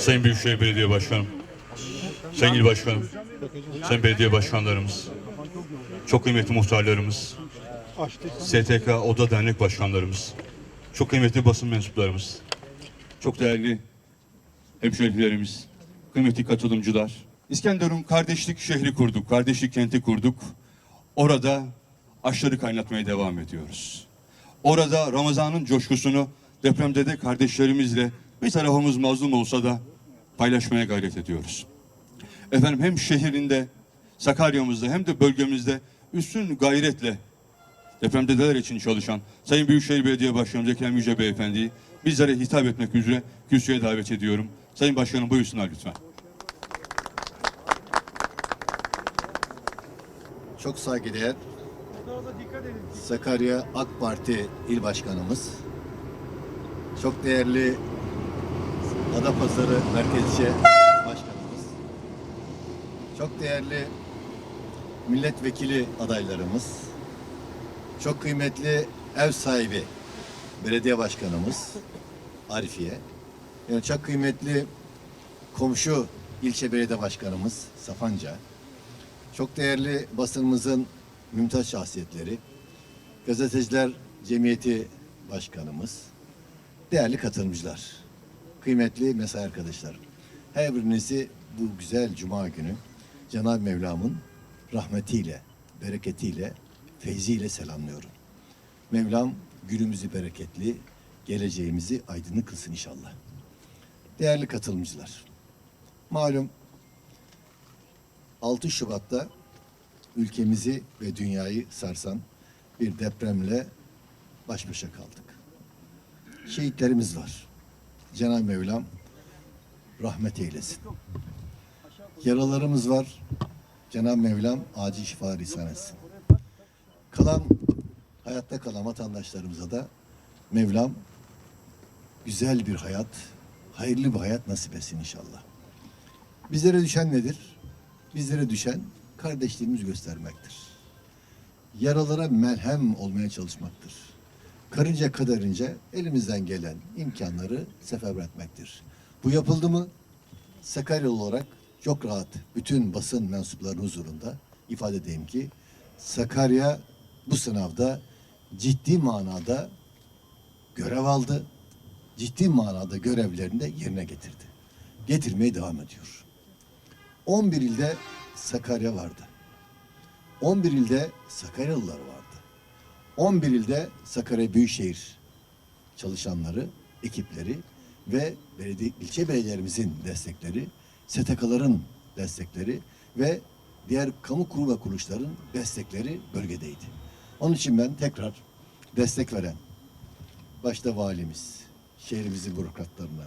Sayın Büyükşehir Belediye Başkanım, Sayın İl Başkanım, Sayın Belediye Başkanlarımız, çok kıymetli muhtarlarımız, STK Oda Dernek Başkanlarımız, çok kıymetli basın mensuplarımız, çok değerli hemşehrilerimiz, kıymetli katılımcılar. İskenderun kardeşlik şehri kurduk, kardeşlik kenti kurduk. Orada aşları kaynatmaya devam ediyoruz. Orada Ramazan'ın coşkusunu depremde de kardeşlerimizle bir tarafımız mazlum olsa da paylaşmaya gayret ediyoruz. Efendim hem şehrinde, Sakarya'mızda hem de bölgemizde üstün gayretle depremdedeler için çalışan Sayın Büyükşehir Belediye Başkanımız Ekrem Yüce Beyefendi'yi bizlere hitap etmek üzere kürsüye davet ediyorum. Sayın Başkanım buyursunlar lütfen. Çok saygıdeğer Sakarya AK Parti İl Başkanımız, çok değerli Adapazarı Merkezce Başkanımız, çok değerli milletvekili adaylarımız, çok kıymetli ev sahibi belediye başkanımız Arifiye, yani çok kıymetli komşu ilçe belediye başkanımız Sapanca, çok değerli basınımızın mümtaz şahsiyetleri, Gazeteciler Cemiyeti Başkanımız, değerli katılımcılar, kıymetli mesai arkadaşlar. Her birinizi bu güzel cuma günü Cenab-ı Mevlam'ın rahmetiyle, bereketiyle, feyziyle selamlıyorum. Mevlam günümüzü bereketli, geleceğimizi aydınlık kılsın inşallah. Değerli katılımcılar, malum 6 Şubat'ta ülkemizi ve dünyayı sarsan bir depremle baş başa kaldık. Şehitlerimiz var. Cenab-ı Mevlam rahmet eylesin. Yaralarımız var. Cenab-ı Mevlam acil şifa ihsan etsin. Kalan, hayatta kalan vatandaşlarımıza da Mevlam güzel bir hayat, hayırlı bir hayat nasip etsin inşallah. Bizlere düşen nedir? Bizlere düşen kardeşliğimizi göstermektir. Yaralara melhem olmaya çalışmaktır. Karınca kadarınca elimizden gelen imkanları seferber etmektir. Bu yapıldı mı? Sakarya olarak çok rahat bütün basın mensuplarının huzurunda ifade edeyim ki Sakarya bu sınavda ciddi manada görev aldı. Ciddi manada görevlerini de yerine getirdi. Getirmeye devam ediyor. 11 ilde Sakarya vardı. 11 ilde Sakaryalılar vardı. 11 ilde Sakarya Büyükşehir çalışanları, ekipleri ve belediye, ilçe belediyelerimizin destekleri, STK'ların destekleri ve diğer kamu kurum ve kuruluşların destekleri bölgedeydi. Onun için ben tekrar destek veren, başta valimiz, şehrimizin bürokratlarına,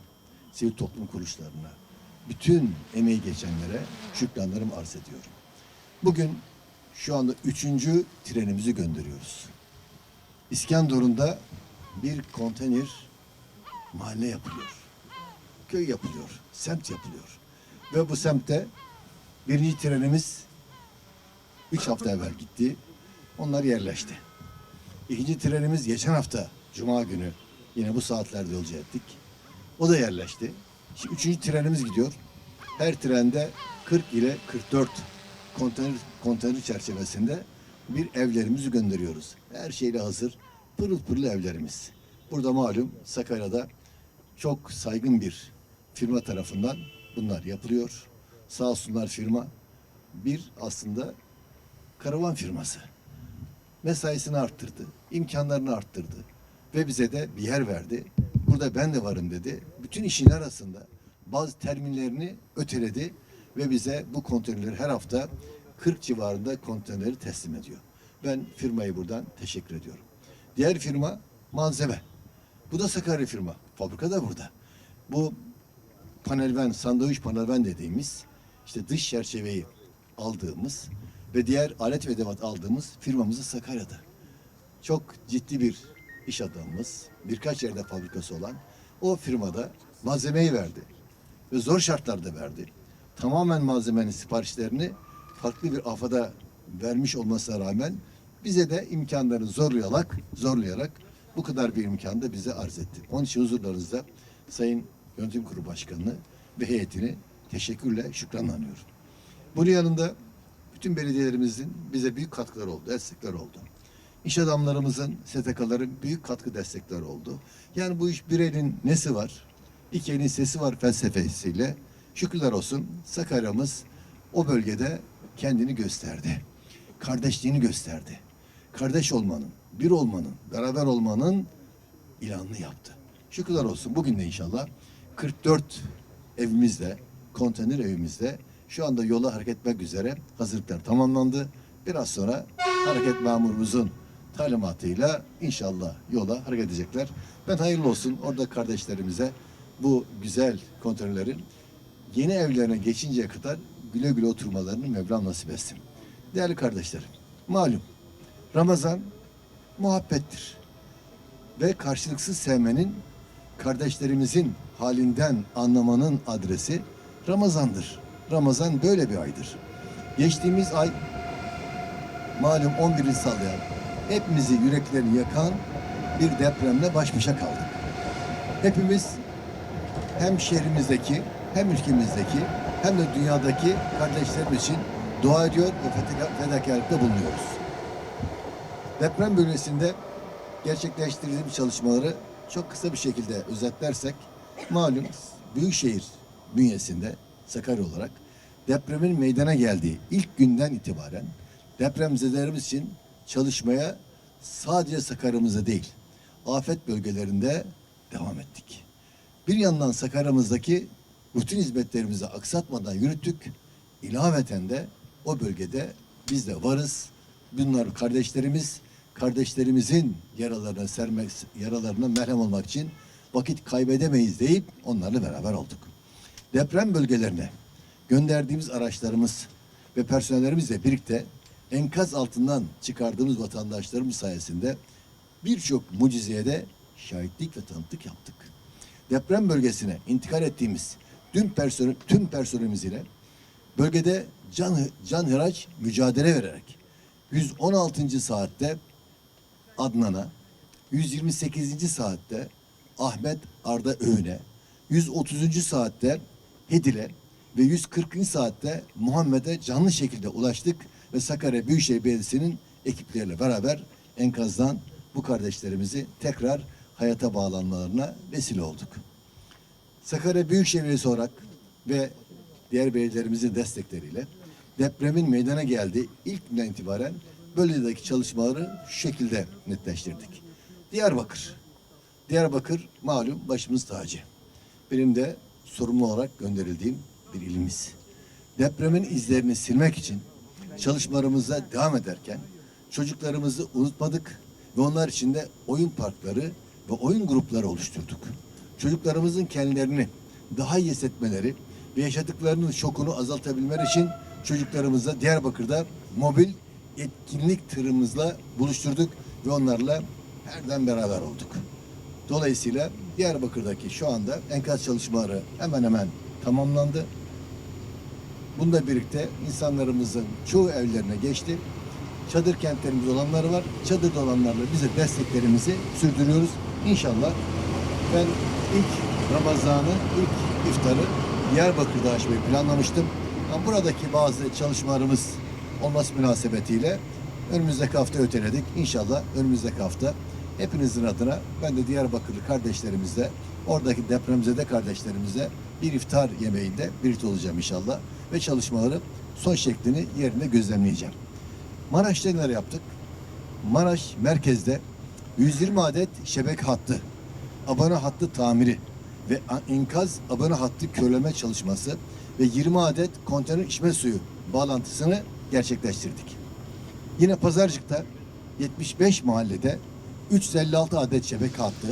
sivil toplum kuruluşlarına, bütün emeği geçenlere şükranlarımı arz ediyorum. Bugün şu anda üçüncü trenimizi gönderiyoruz. İskenderun'da bir konteyner mahalle yapılıyor. Köy yapılıyor, semt yapılıyor. Ve bu semtte birinci trenimiz üç hafta evvel gitti. Onlar yerleşti. İkinci trenimiz geçen hafta Cuma günü yine bu saatlerde yolcu ettik. O da yerleşti. Şimdi üçüncü trenimiz gidiyor. Her trende 40 ile 44 konteyner, konteyner çerçevesinde bir evlerimizi gönderiyoruz. Her şeyle hazır. Pırıl pırıl evlerimiz. Burada malum Sakarya'da çok saygın bir firma tarafından bunlar yapılıyor. Sağ olsunlar firma bir aslında karavan firması. Mesaisini arttırdı, imkanlarını arttırdı ve bize de bir yer verdi. Burada ben de varım dedi. Bütün işin arasında bazı terminlerini öteledi ve bize bu konteynerleri her hafta 40 civarında konteyneri teslim ediyor. Ben firmayı buradan teşekkür ediyorum. Diğer firma malzeme. Bu da Sakarya firma. Fabrika da burada. Bu panelven, sandviç panelven dediğimiz işte dış çerçeveyi aldığımız ve diğer alet ve edevat aldığımız firmamızı Sakarya'da. Çok ciddi bir iş adamımız, birkaç yerde fabrikası olan o firmada malzemeyi verdi ve zor şartlarda verdi. Tamamen malzemenin siparişlerini farklı bir afada vermiş olmasına rağmen bize de imkanları zorlayarak, zorlayarak bu kadar bir imkanı da bize arz etti. Onun için huzurlarınızda Sayın Yönetim Kurulu Başkanı'nı ve heyetini teşekkürle, şükranla anıyorum. Bunun yanında bütün belediyelerimizin bize büyük katkıları oldu, destekler oldu. İş adamlarımızın, STK'ların büyük katkı destekleri oldu. Yani bu iş bir elin nesi var, iki elin sesi var felsefesiyle. Şükürler olsun Sakarya'mız o bölgede kendini gösterdi. Kardeşliğini gösterdi. Kardeş olmanın, bir olmanın, beraber olmanın ilanını yaptı. Şükürler olsun bugün de inşallah 44 evimizde, konteyner evimizde şu anda yola hareket etmek üzere hazırlıklar tamamlandı. Biraz sonra hareket memurumuzun talimatıyla inşallah yola hareket edecekler. Ben hayırlı olsun orada kardeşlerimize bu güzel konteynerlerin yeni evlerine geçinceye kadar güle güle oturmalarını Mevlam nasip etsin. Değerli kardeşlerim, malum Ramazan muhabbettir. Ve karşılıksız sevmenin kardeşlerimizin halinden anlamanın adresi Ramazan'dır. Ramazan böyle bir aydır. Geçtiğimiz ay malum 11'i sallayan, hepimizi yüreklerini yakan bir depremle baş başa kaldık. Hepimiz hem şehrimizdeki hem ülkemizdeki hem de dünyadaki kardeşlerimiz için dua ediyor ve feda- fedakarlıkta bulunuyoruz. Deprem bölgesinde gerçekleştirdiğimiz çalışmaları çok kısa bir şekilde özetlersek malum Büyükşehir bünyesinde Sakarya olarak depremin meydana geldiği ilk günden itibaren depremzedelerimiz için çalışmaya sadece Sakarya'mızda değil afet bölgelerinde devam ettik. Bir yandan Sakarya'mızdaki rutin hizmetlerimizi aksatmadan yürüttük. İlaveten de o bölgede biz de varız. Bunlar kardeşlerimiz, kardeşlerimizin yaralarına sermek, yaralarına merhem olmak için vakit kaybedemeyiz deyip onlarla beraber olduk. Deprem bölgelerine gönderdiğimiz araçlarımız ve personellerimizle birlikte enkaz altından çıkardığımız vatandaşlarımız sayesinde birçok mucizeye de şahitlik ve tanıklık yaptık. Deprem bölgesine intikal ettiğimiz tüm personel, tüm personelimiz ile bölgede can, can hıraç mücadele vererek 116. saatte Adnan'a, 128. saatte Ahmet Arda Öğün'e, 130. saatte Hedil'e ve 140. saatte Muhammed'e canlı şekilde ulaştık ve Sakarya Büyükşehir Belediyesi'nin ekipleriyle beraber enkazdan bu kardeşlerimizi tekrar hayata bağlanmalarına vesile olduk. Sakarya Büyükşehir Belediyesi olarak ve diğer belediyelerimizin destekleriyle depremin meydana geldiği ilk günden itibaren bölgedeki çalışmaları şu şekilde netleştirdik. Diyarbakır. Diyarbakır malum başımız tacı. Benim de sorumlu olarak gönderildiğim bir ilimiz. Depremin izlerini silmek için çalışmalarımıza devam ederken çocuklarımızı unutmadık ve onlar için de oyun parkları ve oyun grupları oluşturduk. Çocuklarımızın kendilerini daha iyi hissetmeleri ve yaşadıklarının şokunu azaltabilmeleri için çocuklarımızla Diyarbakır'da mobil etkinlik tırımızla buluşturduk ve onlarla herden beraber olduk. Dolayısıyla Diyarbakır'daki şu anda enkaz çalışmaları hemen hemen tamamlandı. Bununla birlikte insanlarımızın çoğu evlerine geçti. Çadır kentlerimiz olanları var. Çadırda olanlarla bize desteklerimizi sürdürüyoruz. İnşallah ben ilk Ramazan'ı, ilk iftarı Diyarbakır'da açmayı planlamıştım. Ama buradaki bazı çalışmalarımız olması münasebetiyle önümüzdeki hafta öteledik. İnşallah önümüzdeki hafta hepinizin adına ben de Diyarbakırlı kardeşlerimizle, oradaki depremzede kardeşlerimizle bir iftar yemeğinde birlikte olacağım inşallah. Ve çalışmaları son şeklini yerine gözlemleyeceğim. Maraş'ta neler yaptık? Maraş merkezde 120 adet şebeke hattı, abone hattı tamiri ve enkaz abone hattı körleme çalışması ve 20 adet konteyner içme suyu bağlantısını gerçekleştirdik. Yine Pazarcık'ta 75 mahallede 356 adet şebeke hattı,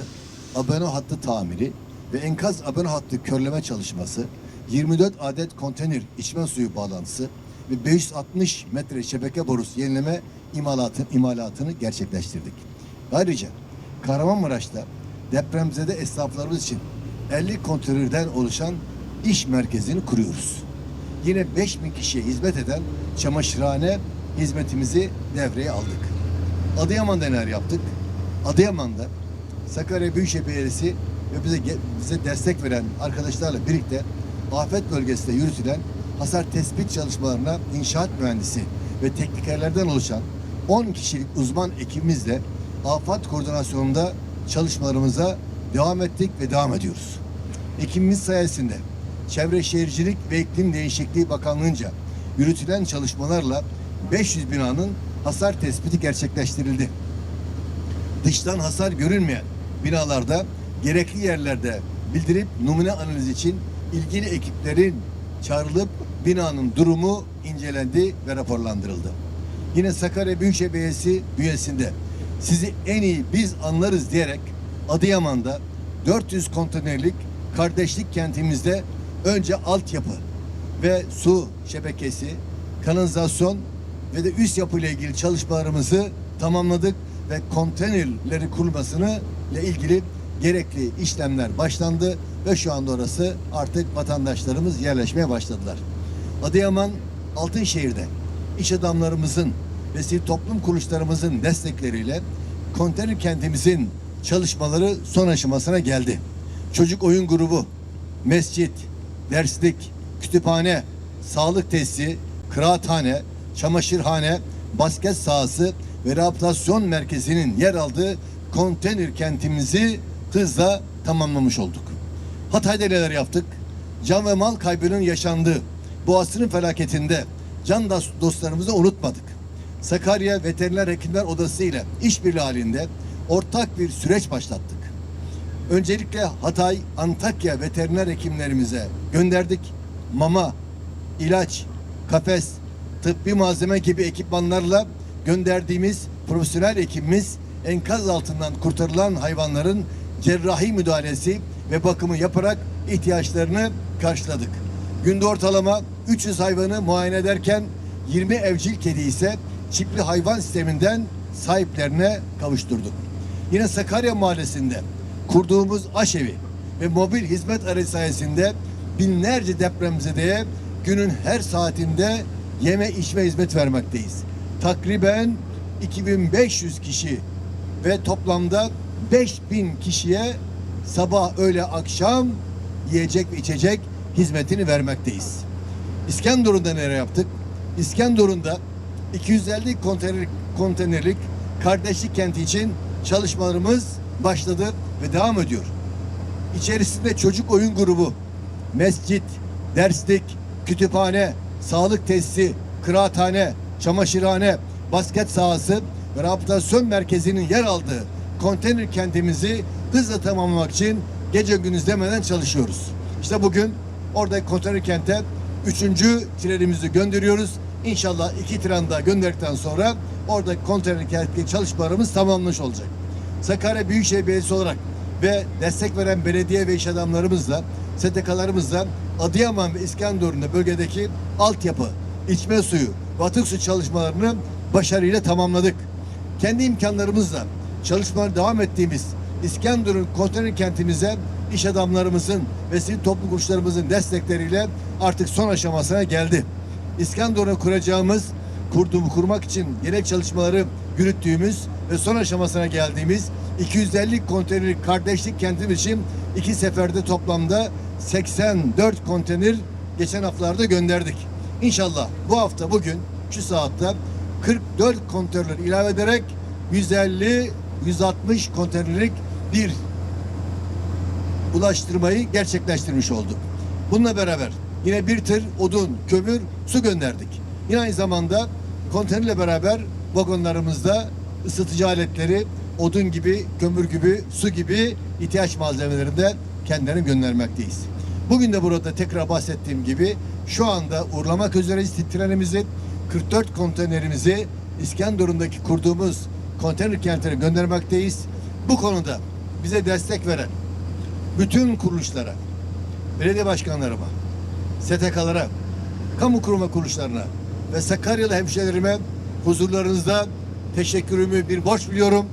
abone hattı tamiri ve enkaz abone hattı körleme çalışması, 24 adet konteyner içme suyu bağlantısı ve 560 metre şebeke borusu yenileme imalatı, imalatını gerçekleştirdik. Ayrıca Kahramanmaraş'ta depremzede esnaflarımız için 50 konteynerden oluşan iş merkezini kuruyoruz. Yine 5000 kişiye hizmet eden çamaşırhane hizmetimizi devreye aldık. Adıyaman'da neler yaptık? Adıyaman'da Sakarya Büyükşehir Belediyesi ve bize bize destek veren arkadaşlarla birlikte afet bölgesinde yürütülen hasar tespit çalışmalarına inşaat mühendisi ve teknikerlerden oluşan 10 kişilik uzman ekibimizle afet koordinasyonunda çalışmalarımıza devam ettik ve devam ediyoruz. Ekibimiz sayesinde Çevre Şehircilik ve İklim Değişikliği Bakanlığı'nca yürütülen çalışmalarla 500 binanın hasar tespiti gerçekleştirildi. Dıştan hasar görünmeyen binalarda gerekli yerlerde bildirip numune analizi için ilgili ekiplerin çağrılıp binanın durumu incelendi ve raporlandırıldı. Yine Sakarya Büyükşehir Belediyesi bünyesinde sizi en iyi biz anlarız diyerek Adıyaman'da 400 konteynerlik kardeşlik kentimizde önce altyapı ve su şebekesi, kanalizasyon ve de üst yapı ile ilgili çalışmalarımızı tamamladık ve konteynerleri kurulmasını ile ilgili gerekli işlemler başlandı ve şu anda orası artık vatandaşlarımız yerleşmeye başladılar. Adıyaman Altınşehir'de iş adamlarımızın ve sivil toplum kuruluşlarımızın destekleriyle konteyner kentimizin çalışmaları son aşamasına geldi. Çocuk oyun grubu, mescit, derslik, kütüphane, sağlık tesisi, kıraathane, çamaşırhane, basket sahası ve rehabilitasyon merkezinin yer aldığı konteyner kentimizi hızla tamamlamış olduk. Hatay'da neler yaptık? Can ve mal kaybının yaşandığı bu asrın felaketinde can dost- dostlarımızı unutmadık. Sakarya Veteriner Hekimler Odası ile işbirliği halinde ortak bir süreç başlattık. Öncelikle Hatay, Antakya veteriner hekimlerimize gönderdik. Mama, ilaç, kafes, tıbbi malzeme gibi ekipmanlarla gönderdiğimiz profesyonel ekibimiz enkaz altından kurtarılan hayvanların cerrahi müdahalesi ve bakımı yaparak ihtiyaçlarını karşıladık. Günde ortalama 300 hayvanı muayene ederken 20 evcil kedi ise çiftli hayvan sisteminden sahiplerine kavuşturduk. Yine Sakarya Mahallesi'nde kurduğumuz aşevi ve mobil hizmet aracı sayesinde binlerce depremzedeye günün her saatinde yeme içme hizmet vermekteyiz. Takriben 2500 kişi ve toplamda 5000 kişiye sabah öğle akşam yiyecek ve içecek hizmetini vermekteyiz. İskenderun'da neler yaptık? İskenderun'da 250 konteyner, konteynerlik kardeşlik kenti için çalışmalarımız başladı ve devam ediyor. İçerisinde çocuk oyun grubu, mescit, derslik, kütüphane, sağlık tesisi, kıraathane, çamaşırhane, basket sahası ve rehabilitasyon merkezinin yer aldığı konteyner kentimizi hızla tamamlamak için gece gündüz demeden çalışıyoruz. İşte bugün orada konteyner kente üçüncü trenimizi gönderiyoruz. İnşallah iki tren daha gönderdikten sonra orada konteyner kentli çalışmalarımız tamamlanmış olacak. Sakarya Büyükşehir Belediyesi olarak ve destek veren belediye ve iş adamlarımızla, STK'larımızla Adıyaman ve İskenderun'da bölgedeki altyapı, içme suyu ve atık su çalışmalarını başarıyla tamamladık. Kendi imkanlarımızla çalışmalara devam ettiğimiz İskenderun konteyner kentimize iş adamlarımızın ve sivil toplum kuruluşlarımızın destekleriyle artık son aşamasına geldi. İskenderun'a kuracağımız kurduğumu kurmak için gerek çalışmaları yürüttüğümüz ve son aşamasına geldiğimiz 250 konteyner kardeşlik kentimiz için iki seferde toplamda 84 konteyner geçen haftalarda gönderdik. İnşallah bu hafta bugün şu saatte 44 konteyner ilave ederek 150 160 konteynerlik bir ulaştırmayı gerçekleştirmiş olduk. Bununla beraber yine bir tır odun, kömür, su gönderdik. Yine aynı zamanda konteynerle beraber vagonlarımızda ısıtıcı aletleri, odun gibi, kömür gibi, su gibi ihtiyaç malzemelerini de kendilerine göndermekteyiz. Bugün de burada tekrar bahsettiğim gibi şu anda uğurlamak üzereyiz trenimizi. 44 konteynerimizi İskenderun'daki kurduğumuz konteyner kentine göndermekteyiz. Bu konuda bize destek veren bütün kuruluşlara, belediye başkanlarıma, STK'lara, kamu kurum ve kuruluşlarına ve Sakaryalı hemşehrilerime huzurlarınızda teşekkürümü bir borç biliyorum.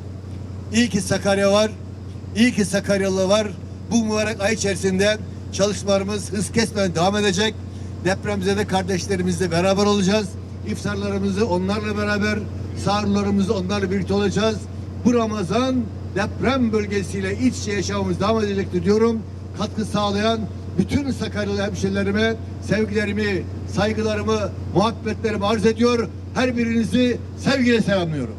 İyi ki Sakarya var, iyi ki Sakaryalı var. Bu mübarek ay içerisinde çalışmalarımız hız kesmeden devam edecek. Depremzede kardeşlerimizle beraber olacağız. İftarlarımızı onlarla beraber, sahurlarımızı onlarla birlikte olacağız. Bu Ramazan deprem bölgesiyle iç içe yaşamamız devam edecektir diyorum. Katkı sağlayan bütün Sakaryalı hemşerilerime sevgilerimi, saygılarımı, muhabbetlerimi arz ediyor. Her birinizi sevgiyle selamlıyorum.